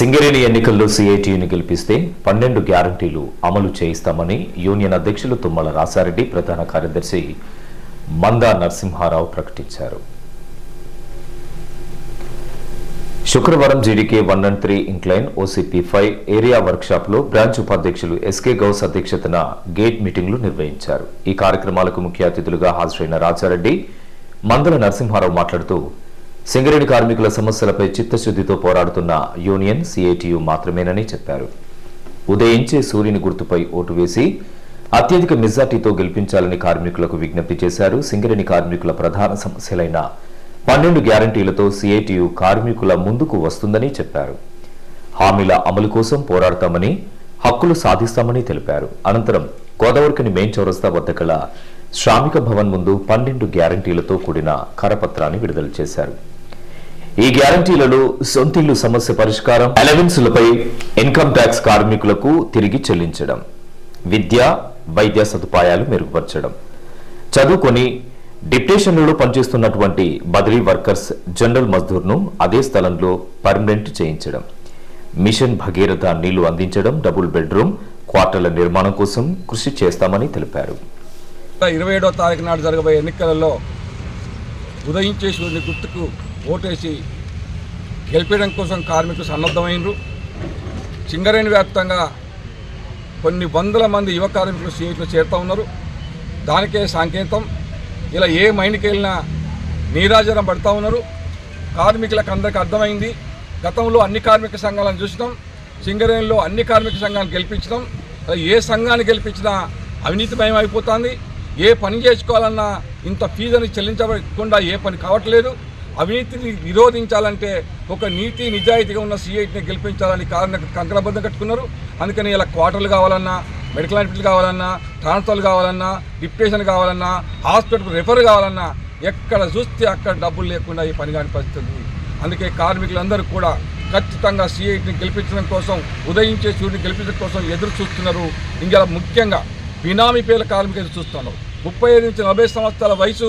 సింగరేణి ఎన్నికల్లో సిఐటియుని గెలిపిస్తే పన్నెండు గ్యారంటీలు అమలు చేయిస్తామని యూనియన్ అధ్యక్షులు తుమ్మల రాసారెడ్డి ప్రధాన కార్యదర్శి మందా నరసింహారావు ప్రకటించారు. శుక్రవారం GDK one and three incline OCP five area వర్క్షాప్లో branch ఉపాధ్యక్షులు ఎస్కే గౌస్ అధ్యక్షతన గేట్ మీటింగ్లు నిర్వహించారు. ఈ కార్యక్రమాలకు ముఖ్య అతిథులుగా హాజరైన రాజారెడ్డి మందల నరసింహారావు మాట్లాడుతూ సింగరేణి కార్మికుల సమస్యలపై చిత్తశుద్దితో పోరాడుతున్న యూనియన్ సిఐటియు మాత్రమేనని చెప్పారు. ఉదయించే సూర్యుని గుర్తుపై ఓటు వేసి అత్యధిక మెజార్టీతో గెలిపించాలని కార్మికులకు విజ్ఞప్తి చేశారు. సింగరేణి కార్మికుల ప్రధాన సమస్యలైన పన్నెండు గ్యారంటీలతో సిఐటియు కార్మికుల ముందుకు వస్తుందని చెప్పారు. హామీల అమలు కోసం పోరాడతామని హక్కులు సాధిస్తామని తెలిపారు. అనంతరం గోదావరికని మెయిన్ చౌరస్తా వద్ద గల శ్రామిక భవన్ ముందు పన్నెండు గ్యారంటీలతో కూడిన కరపత్రాన్ని విడుదల చేశారు. ఈ గ్యారంటీలలో సొంతిల్లు సమస్య పరిష్కారం అలవెన్సులపై ఇన్కమ్ ట్యాక్స్ కార్మికులకు తిరిగి చెల్లించడం విద్య వైద్య సదుపాయాలు మెరుగుపరచడం. చదువుకొని డిప్టేషన్లలో పనిచేస్తున్నటువంటి బదిలీ వర్కర్స్ జనరల్ మజ్దూర్ను అదే స్థలంలో పర్మనెంట్ చేయించడం. మిషన్ భగీరథ నీళ్ళు అందించడం డబుల్ బెడ్రూమ్ క్వార్టర్ల నిర్మాణం కోసం కృషి చేస్తామని తెలిపారు. ఇరవై ఏడో తారీఖు నాడు జరగబోయే ఎన్నికలలో ఉదయించే సూర్యుని గుర్తుకు ఓటేసి గెలిపేయడం కోసం కార్మికులు సన్నద్ధమైనరు సింగరేణి వ్యాప్తంగా కొన్ని వందల మంది యువ కార్మికులు సీట్లు చేరుతూ ఉన్నారు. దానికే సంకేతం. ఇలా ఏ మైండ్కి వెళ్ళినా నీరాజనం పడుతూ ఉన్నారు. కార్మికులకు అందరికీ అర్థమైంది. గతంలో అన్ని కార్మిక సంఘాలను చూసినాం. సింగరేణిలో అన్ని కార్మిక సంఘాలను గెలిపించడం ఏ సంఘాన్ని గెలిపించినా అవినీతిమయం అయిపోతుంది. ఏ పని చేసుకోవాలన్నా ఇంత ఫీజుని చెల్లించకుండా ఏ పని కావట్లేదు. అవినీతిని నిరోధించాలంటే ఒక నీతి నిజాయితీగా ఉన్న సీఐటిని గెలిపించాలని కారణ కంకణబద్ధం కట్టుకున్నారు. అందుకని ఇలా క్వార్టర్లు కావాలన్నా మెడికల్ హాస్పిటల్ కావాలన్నా ట్రాన్స్ఫర్లు కావాలన్నా డిప్టేషన్ కావాలన్నా హాస్పిటల్ రిఫర్ కావాలన్నా ఎక్కడ చూస్తే అక్కడ డబ్బులు లేకుండా ఈ పని కాని పరిస్థితి ఉంది. అందుకే కార్మికులందరూ కూడా ఖచ్చితంగా సిఐటిని గెలిపించడం కోసం ఉదయించే సూర్యుని గెలిపించడం కోసం ఎదురు చూస్తున్నారు. ఇంకా ముఖ్యంగా బినామీ పేర్ల కార్మికులు చూస్తున్నారు. ముప్పై ఐదు నుంచి నలభై సంవత్సరాల వయసు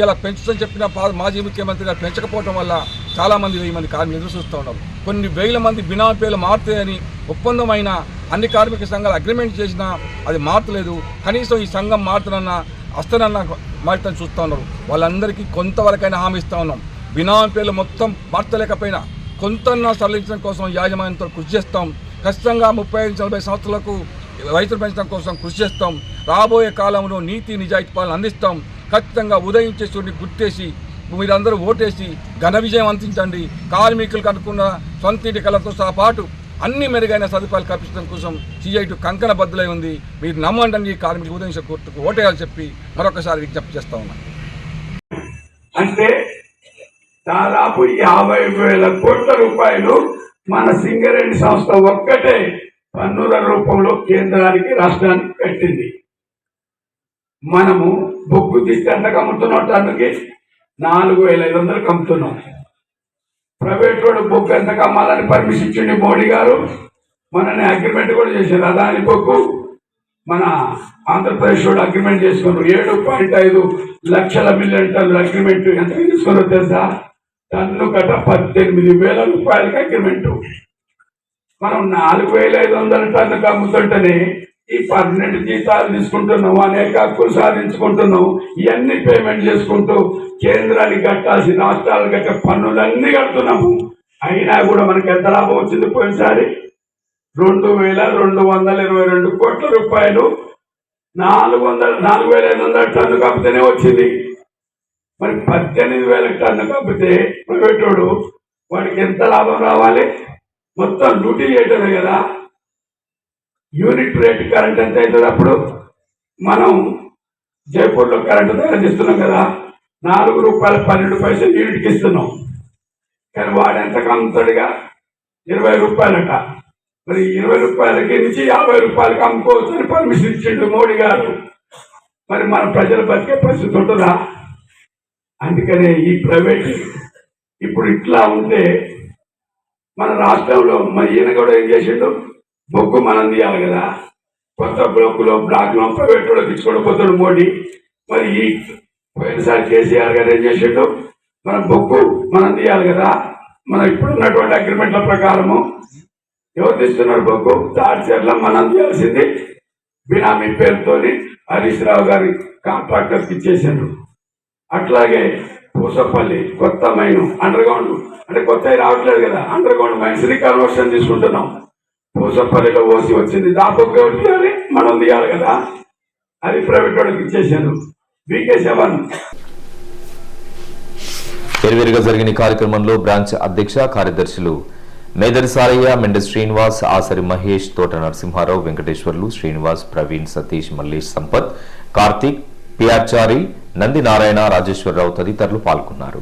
ఇలా పెంచుతని చెప్పిన మాజీ ముఖ్యమంత్రి గారు పెంచకపోవడం వల్ల చాలామంది వెయ్యి మంది కార్మికులు ఎదురు చూస్తూ ఉన్నారు. కొన్ని వేల మంది బినామీ పేర్లు మారుతాయని ఒప్పందమైన అన్ని కార్మిక సంఘాలు అగ్రిమెంట్ చేసినా అది మారతలేదు కనీసం ఈ సంఘం మారుతున్న అస్తనన్న మారుతని చూస్తూ ఉన్నారు. వాళ్ళందరికీ కొంతవరకైనా హామీ ఇస్తూ ఉన్నాం. బినామీ పేర్లు మొత్తం మార్చలేకపోయినా కొంతన్నా సరళించడం కోసం యాజమాన్యంతో కృషి చేస్తాం. ఖచ్చితంగా ముప్పై ఐదు నలభై సంవత్సరాలకు రైతులు పెంచడం కోసం కృషి చేస్తాం. రాబోయే కాలంలో నీతి నిజాయితీ పాలన అందిస్తాం. ఖచ్చితంగా ఉదయించే సూర్యుని గుర్తేసి మీరందరూ ఓటేసి ఘన విజయం అందించండి. కార్మికులకు అనుకున్న సొంత ఇంటి కళతో సహా పాటు అన్ని మెరుగైన సదుపాయాలు కల్పించడం కోసం సిఐటి కంకణ బద్దులై ఉంది. మీరు నమ్మండి ఈ కార్మికులు ఉదయించే కోర్టుకు ఓటేయాలని చెప్పి మరొకసారి విజ్ఞప్తి చేస్తా ఉన్నాను అంటే దాదాపు యాభై వేల కోట్ల రూపాయలు మన సింగరేణి సంస్థ ఒక్కటే పన్నుల రూపంలో కేంద్రానికి రాష్ట్రానికి కట్టింది. మనము బొగ్గు తీస్తే ఎంతకు అమ్ముతున్నాం టన్నుకి నాలుగు వేల ఐదు వందలకు అమ్ముతున్నాం. ప్రైవేట్ వాడు బొగ్గు ఎంతకు అమ్మాలని పర్మిషన్ ఇచ్చిండి మోడీ గారు? మనని అగ్రిమెంట్ కూడా చేశారు. అదాని బొగ్గు మన ఆంధ్రప్రదేశ్ వాడు అగ్రిమెంట్ చేసుకున్నారు. ఏడు పాయింట్ ఐదు లక్షల మిలియన్ టన్నుల అగ్రిమెంట్ ఎంత తీసుకున్నారో తెలుసా? టన్ను గట పద్దెనిమిది వేల రూపాయలకి అగ్రిమెంట్ మనం నాలుగు వేల ఐదు వందల టన్నుకు అమ్ముతుంటేనే ఈ పన్నెండు జీతాలు తీసుకుంటున్నాం అనేక హక్కులు సాధించుకుంటున్నాం ఇవన్నీ పేమెంట్ చేసుకుంటూ కేంద్రానికి కట్టాల్సిన రాష్ట్రాలు కట్ట పన్నులన్నీ కడుతున్నాము. అయినా కూడా మనకి ఎంత లాభం వచ్చింది పోయినసారి? రెండు వేల రెండు వందల ఇరవై రెండు కోట్ల రూపాయలు. నాలుగు వందల నాలుగు వేల ఐదు వందల టన్ను కప్పితేనే వచ్చింది. మరి పద్దెనిమిది వేల టన్ను కప్పితే ప్రైవేటోడు వాడికి ఎంత లాభం రావాలి? మొత్తం డ్యూటీ చేయటమే కదా. యూనిట్ రేట్ కరెంట్ ఎంత అవుతుంది అప్పుడు? మనం జైపూర్లో కరెంటు తయారు చేస్తున్నాం కదా. నాలుగు రూపాయల పన్నెండు పైసలు యూనిట్కి ఇస్తున్నాం. కానీ వాడు ఎంత కమ్ముతాడుగా? ఇరవై రూపాయలట. మరి ఇరవై రూపాయలకి నుంచి యాభై రూపాయలకి అమ్ముకోవచ్చు అని పర్మిషన్ ఇచ్చిండు మోడీ గారు. మరి మన ప్రజలు బతికే పరిస్థితి ఉంటుందా? అందుకనే ఈ ప్రైవేట్ ఇప్పుడు ఇట్లా ఉంటే మన రాష్ట్రంలో మరి ఈయన కూడా ఏం చేసిండు? బొగ్గు మనం తీయాలి కదా. కొత్త బ్లాకులో బ్లాక్లో ప్రైవేట్ వాళ్ళకి పిచ్చుకోవడం పోతాడు మోడీ. మరి ఈ పోయినసారి కేసీఆర్ గారు ఏం చేసిండు? మన బొక్కు మనం తీయాలి కదా. మనం ఇప్పుడు ఉన్నటువంటి అగ్రిమెంట్ల ప్రకారము ఎవరు తీస్తున్నారు బొగ్గు తాడిచెర్ల మనం తీయాల్సింది. బినామీ పేరుతోని హరీష్ రావు గారి కాంట్రాక్టర్కి ఇచ్చేసారు అట్లాగే పూసపల్లి కొత్త మైను అండర్ గ్రౌండ్ అంటే కొత్త రావట్లేదు కదా. అండర్ గ్రౌండ్ మైన్స్ కన్వర్షన్ తీసుకుంటున్నాం. పూసపల్లిలో ఓసి వచ్చింది. దాపకు మనం తీయాలి కదా? అది ప్రైవేట్ వాళ్ళకి ఇచ్చేసాను బీకే సెవెన్ వేరువేరుగా జరిగిన కార్యక్రమంలో బ్రాంచ్ అధ్యక్ష కార్యదర్శులు మేదరి సారయ్య మెండ శ్రీనివాస్ ఆసరి మహేష్ తోట నరసింహారావు వెంకటేశ్వర్లు శ్రీనివాస్ ప్రవీణ్ సతీష్ మల్లేష్ సంపత్ కార్తీక్ పిఆర్చారి నంది నారాయణ రాజేశ్వరరావు తదితరులు పాల్గొన్నారు.